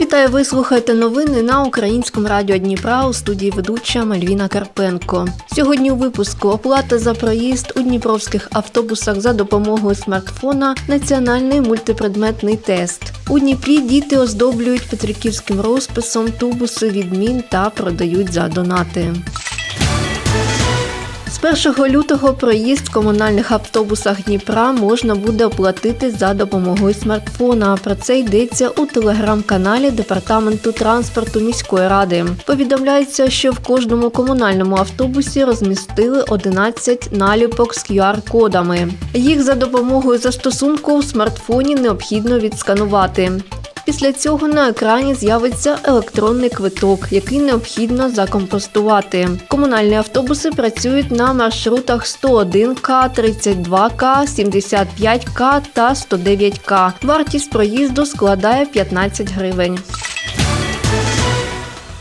Вітаю, ви слухаєте новини на українському радіо Дніпра у студії ведуча Мальвіна Карпенко. Сьогодні у випуску оплата за проїзд у дніпровських автобусах за допомогою смартфона, національний мультипредметний тест. У Дніпрі діти оздоблюють петриківським розписом тубуси відмін та продають за донати. З 1 лютого проїзд в комунальних автобусах Дніпра можна буде оплатити за допомогою смартфона. Про це йдеться у телеграм-каналі Департаменту транспорту міської ради. Повідомляється, що в кожному комунальному автобусі розмістили 11 наліпок з QR-кодами. Їх за допомогою застосунку в смартфоні необхідно відсканувати. Після цього на екрані з'явиться електронний квиток, який необхідно закомпостувати. Комунальні автобуси працюють на маршрутах 101К, 32К, 75К та 109К. Вартість проїзду складає 15 гривень.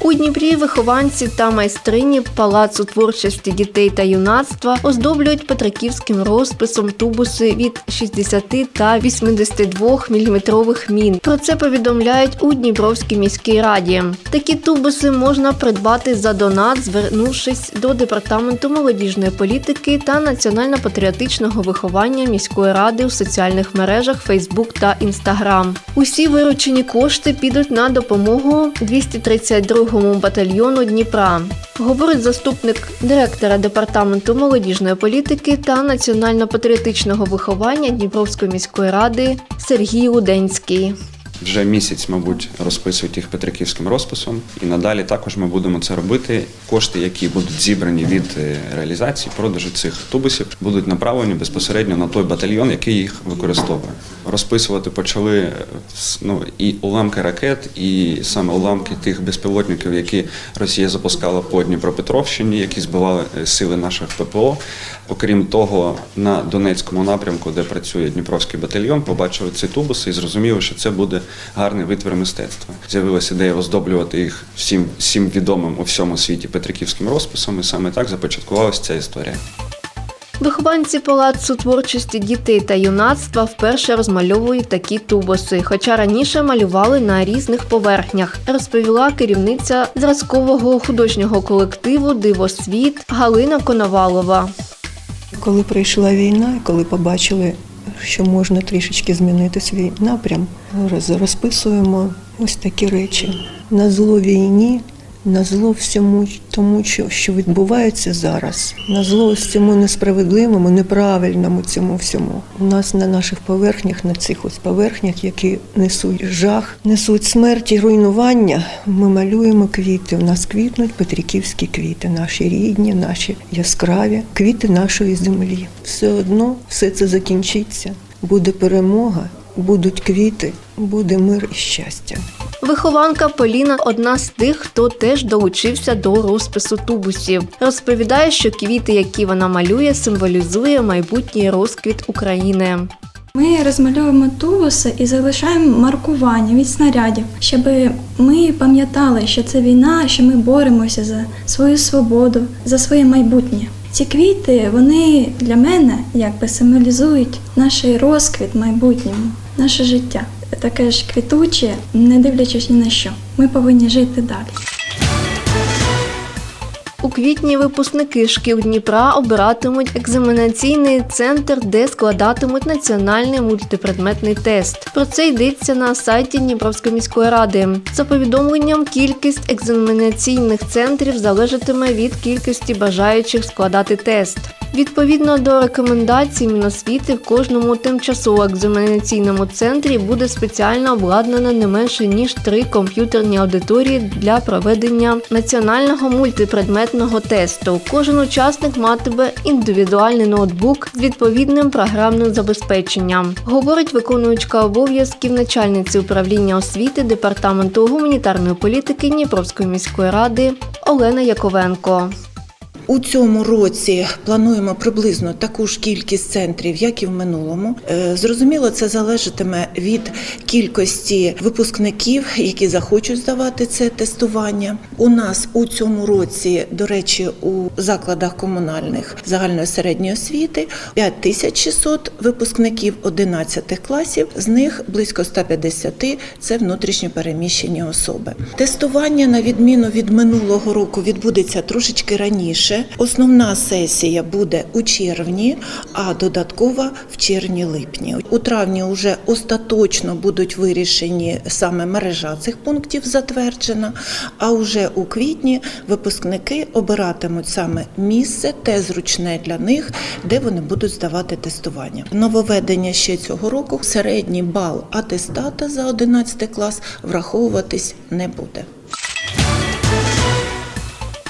У Дніпрі вихованці та майстрині Палацу творчості дітей та юнацтва оздоблюють петриківським розписом тубуси від 60 та 82 мм мін. Про це повідомляють у Дніпровській міській раді. Такі тубуси можна придбати за донат, звернувшись до департаменту молодіжної політики та національно-патріотичного виховання міської ради у соціальних мережах Facebook та Instagram. Усі виручені кошти підуть на допомогу 232-му батальйону Дніпра. Говорить заступник директора департаменту молодіжної політики та національно-патріотичного виховання Дніпровської міської ради Сергій Уденський. Вже місяць, мабуть, розписують їх петриківським розписом, і надалі також ми будемо це робити. Кошти, які будуть зібрані від е, реалізації продажу цих тубусів, будуть направлені безпосередньо на той батальйон, який їх використовує. Розписувати почали е, ну, і уламки ракет, і саме уламки тих безпілотників, які Росія запускала по Дніпропетровщині, які збивали е, сили наших ППО. Окрім того, на Донецькому напрямку, де працює Дніпровський батальйон, побачили ці тубуси і зрозуміли, що це буде гарний витвір мистецтва. З'явилася ідея оздоблювати їх всім, всім відомим у всьому світі петриківським розписом, і саме так започаткувалася ця історія. Вихованці палацу творчості дітей та юнацтва вперше розмальовують такі тубуси, хоча раніше малювали на різних поверхнях, розповіла керівниця зразкового художнього колективу Дивосвіт Галина Коновалова. Коли прийшла війна, і коли побачили, що можна трішечки змінити свій напрям, роз- розписуємо ось такі речі. На зло війні, на зло всьому тому, що, що відбувається зараз, на зло цьому несправедливому, неправильному цьому всьому. У нас на наших поверхнях, на цих ось поверхнях, які несуть жах, несуть смерть і руйнування, ми малюємо квіти. У нас квітнуть петриківські квіти, наші рідні, наші яскраві, квіти нашої землі. Все одно все це закінчиться. Буде перемога, будуть квіти, буде мир і щастя. Вихованка Поліна одна з тих, хто теж долучився до розпису тубусів. Розповідає, що квіти, які вона малює, символізує майбутній розквіт України. Ми розмальовуємо тубуси і залишаємо маркування від снарядів, щоб ми пам'ятали, що це війна, що ми боремося за свою свободу, за своє майбутнє. Ці квіти вони для мене якби символізують наш розквіт майбутньому, наше життя. Таке ж квітуче, не дивлячись ні на що. Ми повинні жити далі. У квітні випускники шкіл Дніпра обиратимуть екзаменаційний центр, де складатимуть національний мультипредметний тест. Про це йдеться на сайті Дніпровської міської ради. За повідомленням, кількість екзаменаційних центрів залежатиме від кількості бажаючих складати тест. Відповідно до рекомендацій Міносвіти, в кожному тимчасово екзаменаційному центрі буде спеціально обладнано не менше ніж три комп'ютерні аудиторії для проведення національного мультипредметного тесту. Кожен учасник матиме індивідуальний ноутбук з відповідним програмним забезпеченням, говорить виконуючка обов'язків начальниці управління освіти департаменту гуманітарної політики Дніпровської міської ради Олена Яковенко. У цьому році плануємо приблизно таку ж кількість центрів, як і в минулому. Е, Зрозуміло, це залежатиме від кількості випускників, які захочуть здавати це тестування. У нас у цьому році, до речі, у закладах комунальних загальної середньої освіти 5600 випускників 11 класів, з них близько 150 – це внутрішньо переміщені особи. Тестування, на відміну від минулого року, відбудеться трошечки раніше. Основна сесія буде у червні, а додаткова в червні-липні. У травні вже остаточно будуть вирішені саме мережа цих пунктів затверджена. А вже у квітні випускники обиратимуть саме місце, те зручне для них, де вони будуть здавати тестування. Нововведення ще цього року середній бал атестата за 11 клас враховуватись не буде.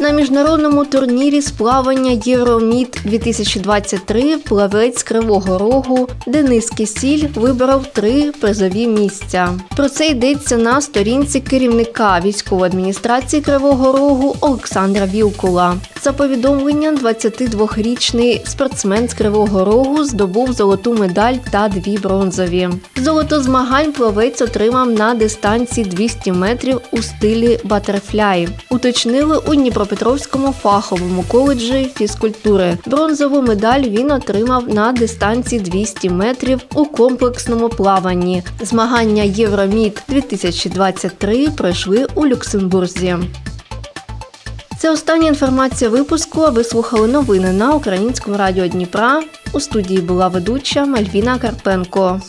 На міжнародному турнірі з плавання Євромід 2023 плавець Кривого Рогу Денис Кисіль виборов три призові місця. Про це йдеться на сторінці керівника військової адміністрації Кривого Рогу Олександра Вілкула. За повідомленням, 22-річний спортсмен з Кривого Рогу здобув золоту медаль та дві бронзові. Золото змагань плавець отримав на дистанції 200 метрів у стилі батерфляй. Уточнили у Дніпропетровському фаховому коледжі фізкультури. Бронзову медаль він отримав на дистанції 200 метрів у комплексному плаванні. Змагання Євромід 2023 пройшли у Люксембурзі. Це остання інформація випуску. а Ви слухали новини на українському радіо Дніпра. У студії була ведуча Мальвіна Карпенко.